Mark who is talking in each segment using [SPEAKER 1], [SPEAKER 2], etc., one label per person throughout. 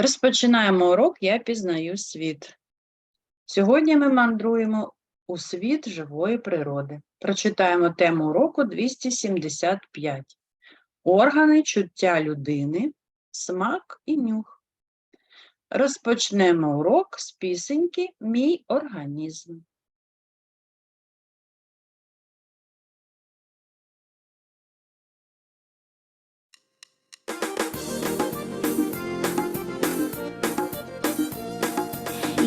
[SPEAKER 1] Розпочинаємо урок Я пізнаю світ. Сьогодні ми мандруємо у світ живої природи. Прочитаємо тему уроку 275. Органи чуття людини, смак і нюх. Розпочнемо урок з пісеньки Мій організм.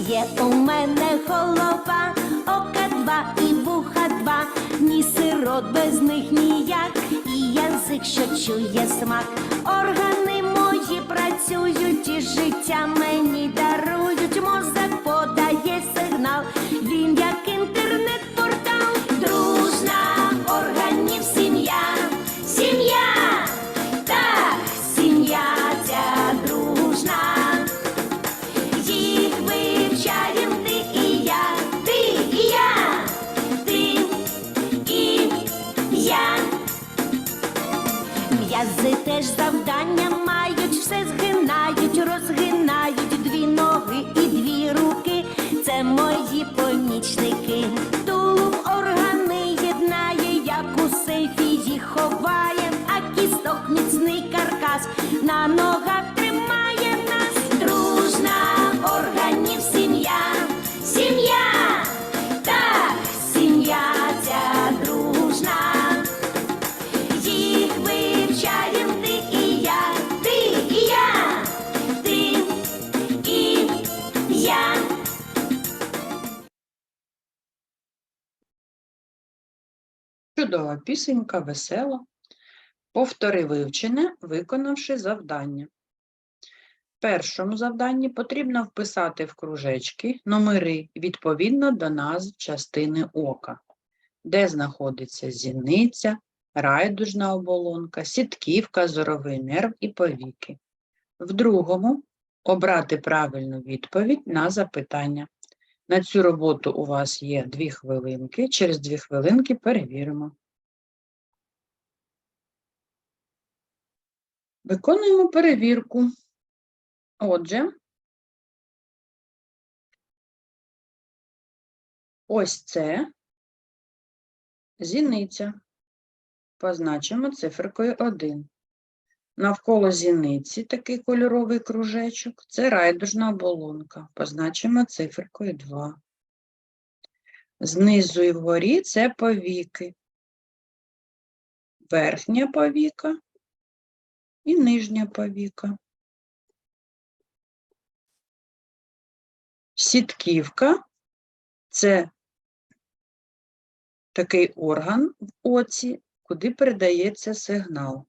[SPEAKER 2] Є у мене голова, ока два і вуха два, ні сирот без них ніяк, і язик, що чує смак. Органи мої працюють, і життя мені дарують. Мозок подає сигнал, він як інтернет-портал.
[SPEAKER 1] Чудова пісенька, весела. Повтори вивчене, виконавши завдання. В першому завданні потрібно вписати в кружечки номери відповідно до назв частини ока, де знаходиться зіниця, райдужна оболонка, сітківка, зоровий нерв і повіки. В другому обрати правильну відповідь на запитання. На цю роботу у вас є дві хвилинки. Через дві хвилинки перевіримо. Виконуємо перевірку. Отже, ось це зіниця. Позначимо циферкою 1. Навколо зіниці такий кольоровий кружечок. Це райдужна оболонка. Позначимо циферкою 2. Знизу і вгорі це повіки. Верхня повіка і нижня повіка. Сітківка це такий орган в оці, куди передається сигнал.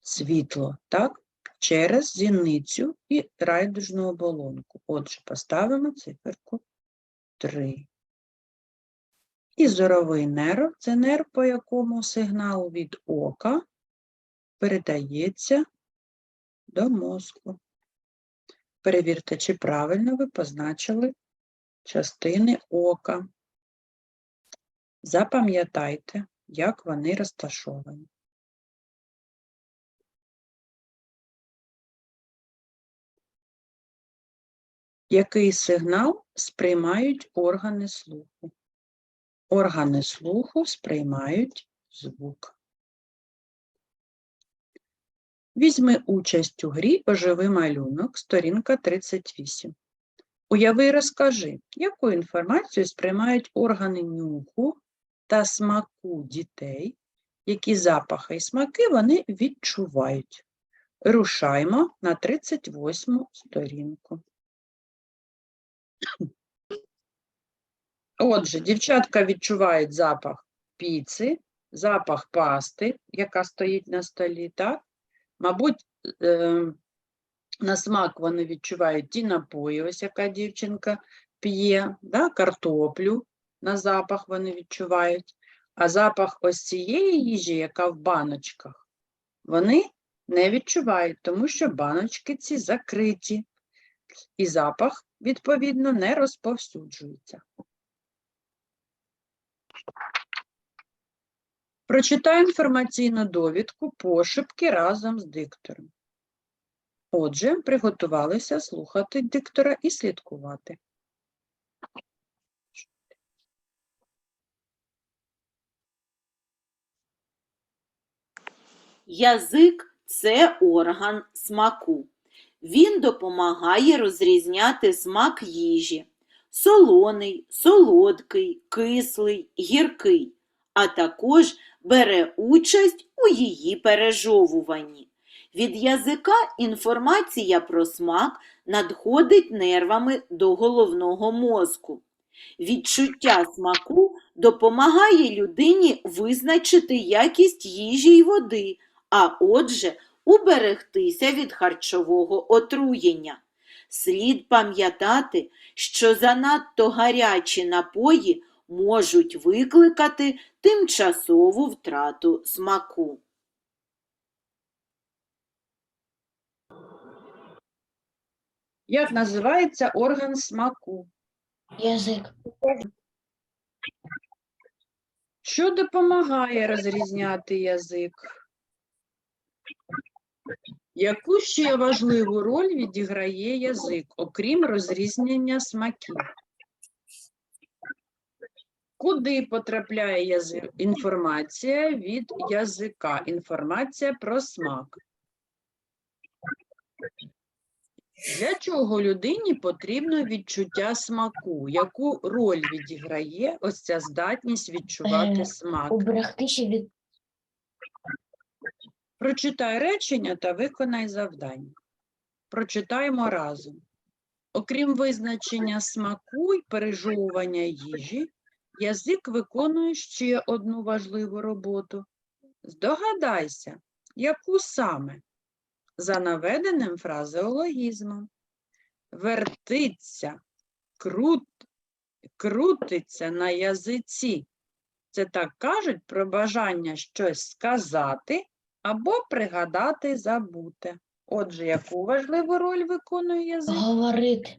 [SPEAKER 1] Світло, так? Через зіницю і райдужну оболонку. Отже, поставимо циферку 3. І зоровий нерв це нерв, по якому сигнал від ока передається до мозку. Перевірте, чи правильно ви позначили частини ока. Запам'ятайте, як вони розташовані. Який сигнал сприймають органи слуху? Органи слуху сприймають звук. Візьми участь у грі «Оживи малюнок», сторінка 38. Уяви і розкажи, яку інформацію сприймають органи нюху та смаку дітей, які запахи і смаки вони відчувають. Рушаймо на 38 сторінку. Отже, дівчатка відчувають запах піци, запах пасти, яка стоїть на столі, так? Мабуть, е, на смак вони відчувають ті напої, ось яка дівчинка п'є, да? картоплю на запах вони відчувають, а запах ось цієї їжі, яка в баночках, вони не відчувають, тому що баночки ці закриті, і запах, відповідно, не розповсюджується. Прочитай інформаційну довідку пошепки разом з диктором. Отже, приготувалися слухати диктора і слідкувати.
[SPEAKER 3] Язик це орган смаку. Він допомагає розрізняти смак їжі. Солоний, солодкий, кислий, гіркий, а також бере участь у її пережовуванні. Від язика інформація про смак надходить нервами до головного мозку. Відчуття смаку допомагає людині визначити якість їжі й води, а отже, уберегтися від харчового отруєння. Слід пам'ятати, що занадто гарячі напої можуть викликати тимчасову втрату смаку.
[SPEAKER 1] Як називається орган смаку?
[SPEAKER 4] Язик.
[SPEAKER 1] Що допомагає розрізняти язик? Яку ще важливу роль відіграє язик, окрім розрізнення смаків? Куди потрапляє язи- інформація від язика? Інформація про смак. Для чого людині потрібно відчуття смаку? Яку роль відіграє ось ця здатність відчувати
[SPEAKER 4] Е,
[SPEAKER 1] смак?
[SPEAKER 4] Уберегтися від
[SPEAKER 1] Прочитай речення та виконай завдання. Прочитаємо разом. Окрім визначення смаку й пережовування їжі, язик виконує ще одну важливу роботу. Здогадайся, яку саме? За наведеним фразеологізмом. Вертиться, крут, крутиться на язиці. Це так кажуть про бажання щось сказати або пригадати забуте. Отже, яку важливу роль виконує язик?
[SPEAKER 4] говорити.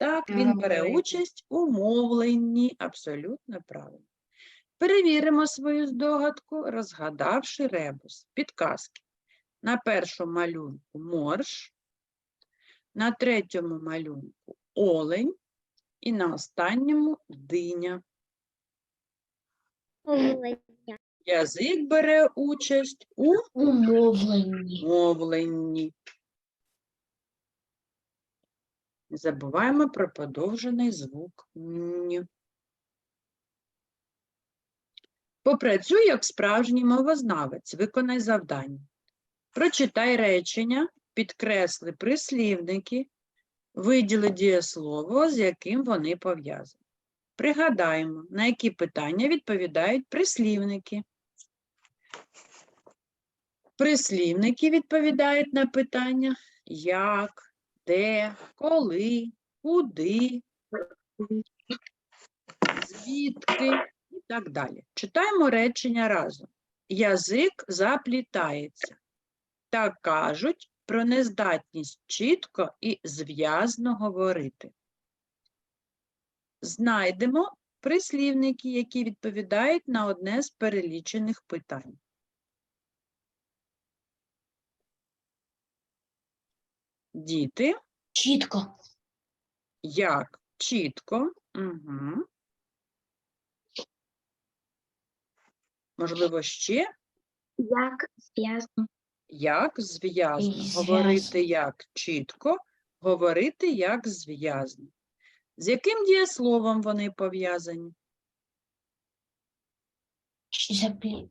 [SPEAKER 1] Так, він бере участь у мовленні. Абсолютно правильно. Перевіримо свою здогадку, розгадавши ребус. Підказки. На першому малюнку морж, на третьому малюнку олень і на останньому диня. Язик бере участь у
[SPEAKER 4] Умовлені.
[SPEAKER 1] мовленні. Не забуваємо про подовжений звук «н». Попрацюй як справжній мовознавець, виконай завдання. Прочитай речення, підкресли прислівники, виділи дієслово, з яким вони пов'язані. Пригадаємо, на які питання відповідають прислівники. Прислівники відповідають на питання як, де, коли, куди, звідки і так далі. Читаємо речення разом. Язик заплітається. Так кажуть про нездатність чітко і зв'язно говорити. Знайдемо прислівники, які відповідають на одне з перелічених питань. Діти,
[SPEAKER 4] Чітко.
[SPEAKER 1] як чітко, угу. можливо, ще
[SPEAKER 4] Як зв'язано.
[SPEAKER 1] як зв'язно. Говорити як чітко, говорити як зв'язно. З яким дієсловом вони пов'язані?
[SPEAKER 4] Заплі...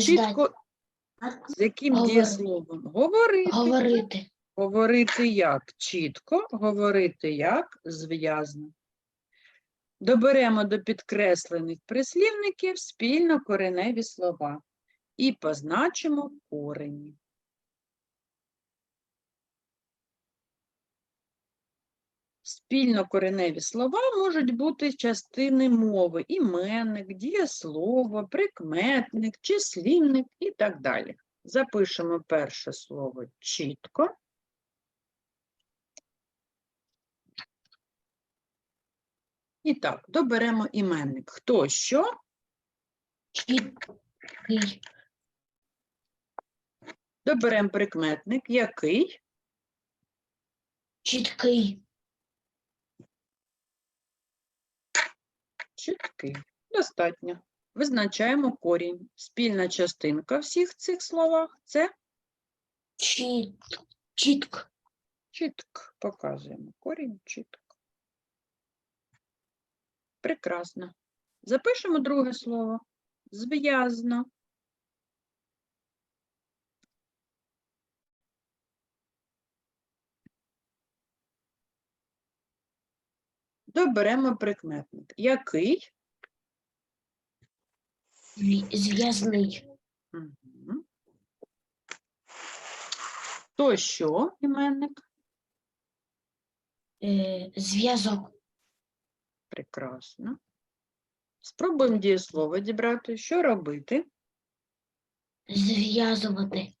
[SPEAKER 1] Чітко з яким
[SPEAKER 4] Говори.
[SPEAKER 1] дієсловом? Говорити.
[SPEAKER 4] Говорити.
[SPEAKER 1] Говорити як чітко, говорити як зв'язно. Доберемо до підкреслених прислівників спільно кореневі слова і позначимо корені. Спільно кореневі слова можуть бути частини мови, іменник, дієслово, прикметник, числівник і так далі. Запишемо перше слово чітко. І так, доберемо іменник. Хто що?
[SPEAKER 4] Чіткий.
[SPEAKER 1] Доберемо прикметник, який
[SPEAKER 4] Чіткий.
[SPEAKER 1] Чіткий. Достатньо. Визначаємо корінь. Спільна частинка всіх цих словах це
[SPEAKER 4] Чіт. Чітк.
[SPEAKER 1] чітк. Показуємо корінь чітк. Прекрасно. Запишемо друге слово. Зв'язно. Доберемо прикметник. Який?
[SPEAKER 4] Зв'язний.
[SPEAKER 1] Мгм. То що, іменник?
[SPEAKER 4] Е, Зв'язок.
[SPEAKER 1] Прекрасно. Спробуємо дієслово дібрати. Що робити?
[SPEAKER 4] Зв'язувати.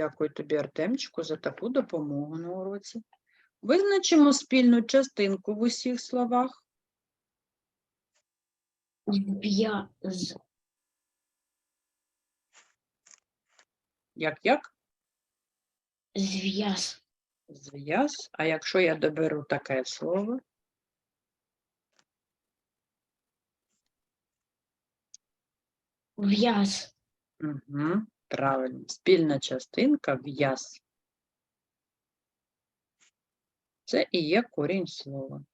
[SPEAKER 1] Дякую тобі, Артемчику, за таку допомогу на уроці. Визначимо спільну частинку в усіх словах.
[SPEAKER 4] Зв'яз.
[SPEAKER 1] Як-як?
[SPEAKER 4] Зв'яз.
[SPEAKER 1] Зв'яз. А якщо я доберу таке слово?
[SPEAKER 4] В'яз.
[SPEAKER 1] Угу. Правильно. Спільна частинка в'яз. Це і є корінь слова.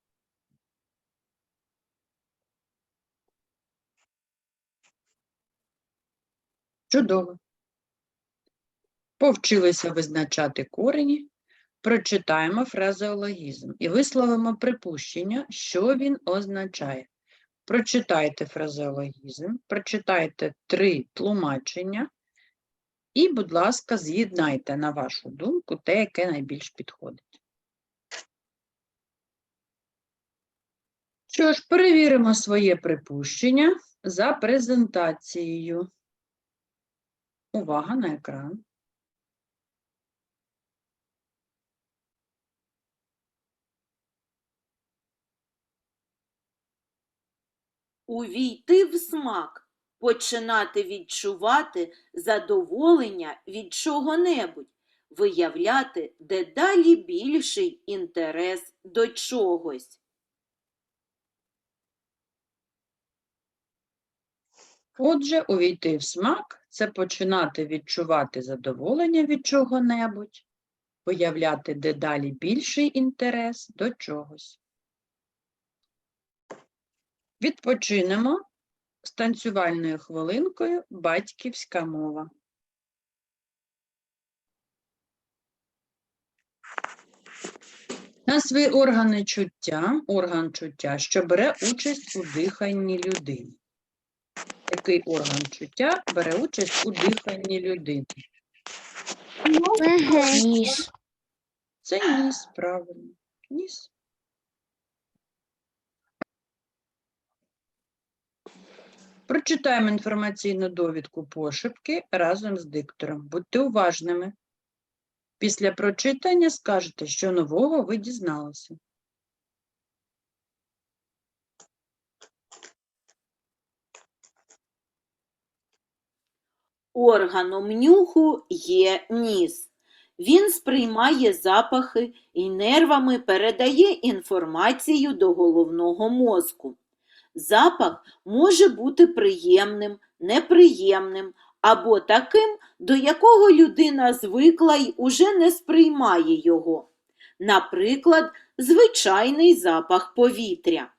[SPEAKER 1] Чудово. Повчилися визначати корені, прочитаємо фразеологізм і висловимо припущення, що він означає. Прочитайте фразеологізм, прочитайте три тлумачення і, будь ласка, з'єднайте на вашу думку те, яке найбільш підходить. Що ж, перевіримо своє припущення за презентацією. Увага на екран.
[SPEAKER 3] Увійти в смак, починати відчувати задоволення від чого-небудь, виявляти дедалі більший інтерес до чогось.
[SPEAKER 1] Отже, увійти в смак це починати відчувати задоволення від чого-небудь, виявляти дедалі більший інтерес до чогось. Відпочинемо з танцювальною хвилинкою батьківська мова. На свої органи чуття, орган чуття, що бере участь у диханні людини. Який орган чуття бере участь у диханні людини?
[SPEAKER 4] Ніс.
[SPEAKER 1] Це ніс, правильно. Ніс. Прочитаємо інформаційну довідку пошепки разом з диктором. Будьте уважними. Після прочитання скажете, що нового ви дізналися.
[SPEAKER 3] Органом нюху є ніс. Він сприймає запахи і нервами передає інформацію до головного мозку. Запах може бути приємним, неприємним або таким, до якого людина звикла й уже не сприймає його. Наприклад, звичайний запах повітря.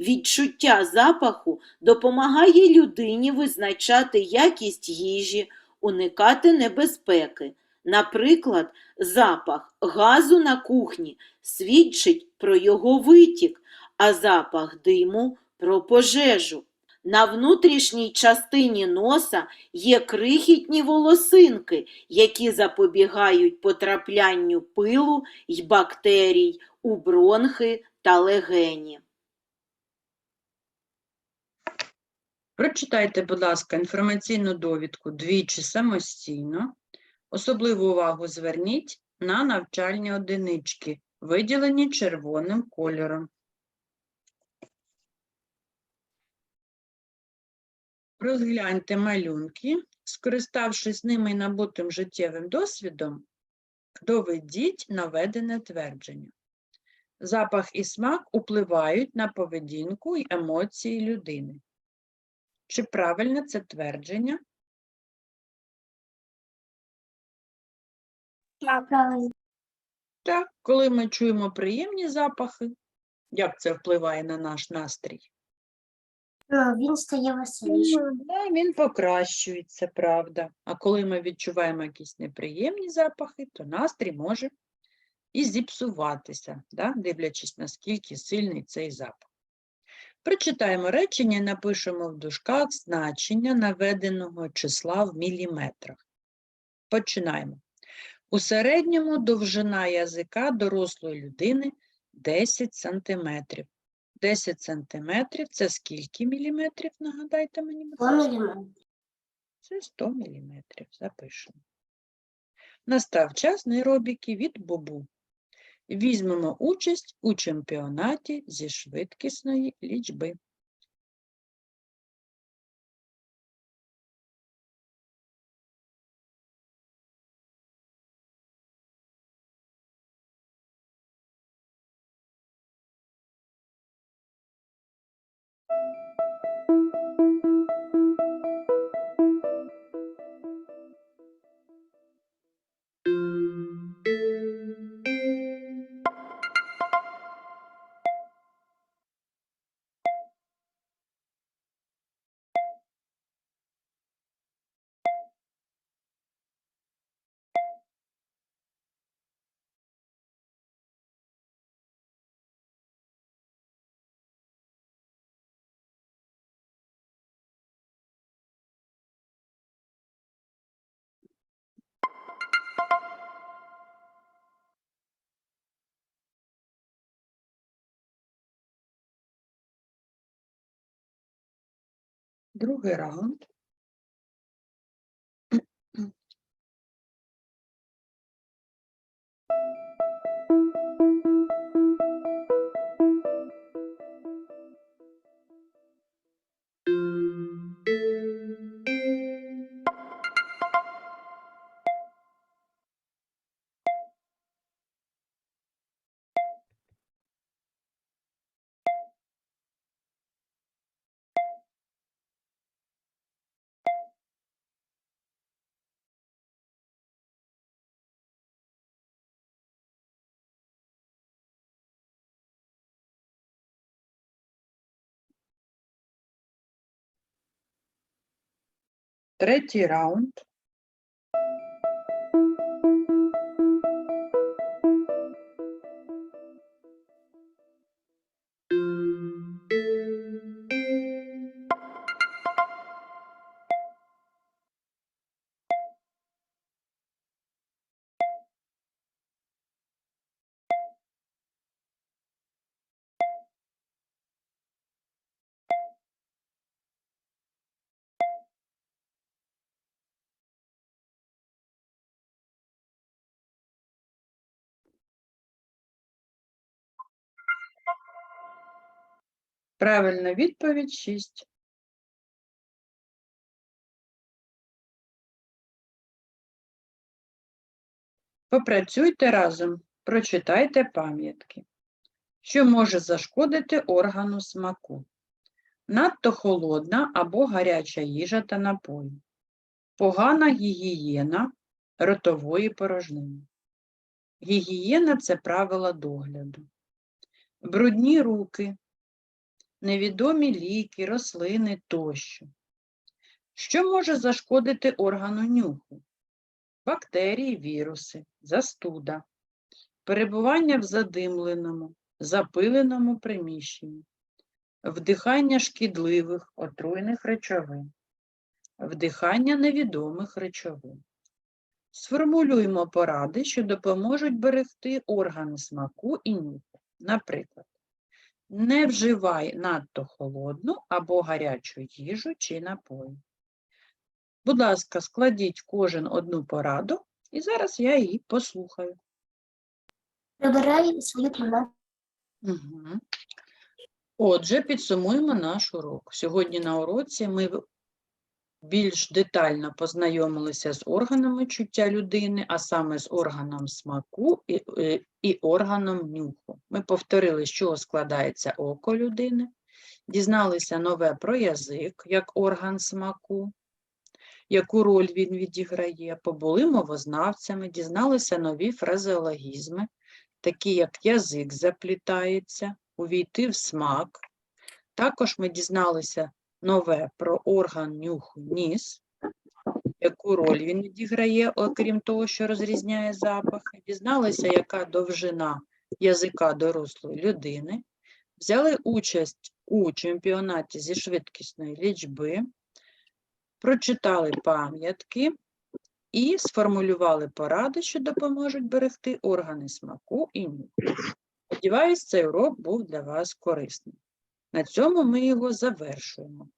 [SPEAKER 3] Відчуття запаху допомагає людині визначати якість їжі, уникати небезпеки. Наприклад, запах газу на кухні свідчить про його витік, а запах диму про пожежу. На внутрішній частині носа є крихітні волосинки, які запобігають потраплянню пилу й бактерій у бронхи та легені.
[SPEAKER 1] Прочитайте, будь ласка, інформаційну довідку двічі самостійно. Особливу увагу зверніть на навчальні одинички, виділені червоним кольором. Розгляньте малюнки, скориставшись ними і набутим життєвим досвідом, доведіть наведене твердження. Запах і смак впливають на поведінку і емоції людини. Чи правильне це твердження?
[SPEAKER 4] Так, правильно.
[SPEAKER 1] Так, коли ми чуємо приємні запахи, як це впливає на наш настрій?
[SPEAKER 4] Він стає веселішим.
[SPEAKER 1] Да, він покращується, правда. А коли ми відчуваємо якісь неприємні запахи, то настрій може і зіпсуватися, да, дивлячись, наскільки сильний цей запах. Прочитаємо речення і напишемо в дужках значення наведеного числа в міліметрах. Починаємо. У середньому довжина язика дорослої людини 10 сантиметрів. 10 сантиметрів – це скільки міліметрів, нагадайте мені, будь ласка? Це 100 міліметрів. Запишемо. Настав час нейробіки від Бобу. Візьмемо участь у чемпіонаті зі швидкісної лічби. Другий раунд. Третій раунд. Правильна відповідь 6. Попрацюйте разом, прочитайте пам'ятки. Що може зашкодити органу смаку? Надто холодна або гаряча їжа та напої. Погана гігієна ротової порожнини. Гігієна це правила догляду. Брудні руки, невідомі ліки, рослини тощо. Що може зашкодити органу нюху? Бактерії, віруси, застуда, перебування в задимленому, запиленому приміщенні, вдихання шкідливих отруйних речовин, вдихання невідомих речовин. Сформулюємо поради, що допоможуть берегти органи смаку і нюху. Наприклад, не вживай надто холодну або гарячу їжу чи напої. Будь ласка, складіть кожен одну пораду, і зараз я її послухаю.
[SPEAKER 4] Прибирай свою кімнату.
[SPEAKER 1] Угу. Отже, підсумуємо наш урок. Сьогодні на уроці ми більш детально познайомилися з органами чуття людини, а саме з органом смаку і, е, і органом нюху. Ми повторили, з чого складається око людини, дізналися нове про язик як орган смаку, яку роль він відіграє, побули мовознавцями, дізналися нові фразеологізми, такі як язик заплітається, увійти в смак. Також ми дізналися нове про орган нюху ніс, яку роль він відіграє, окрім того, що розрізняє запахи. Дізналися, яка довжина язика дорослої людини, взяли участь у чемпіонаті зі швидкісної лічби, прочитали пам'ятки і сформулювали поради, що допоможуть берегти органи смаку і нюху. Сподіваюсь, цей урок був для вас корисним. На цьому ми його завершуємо.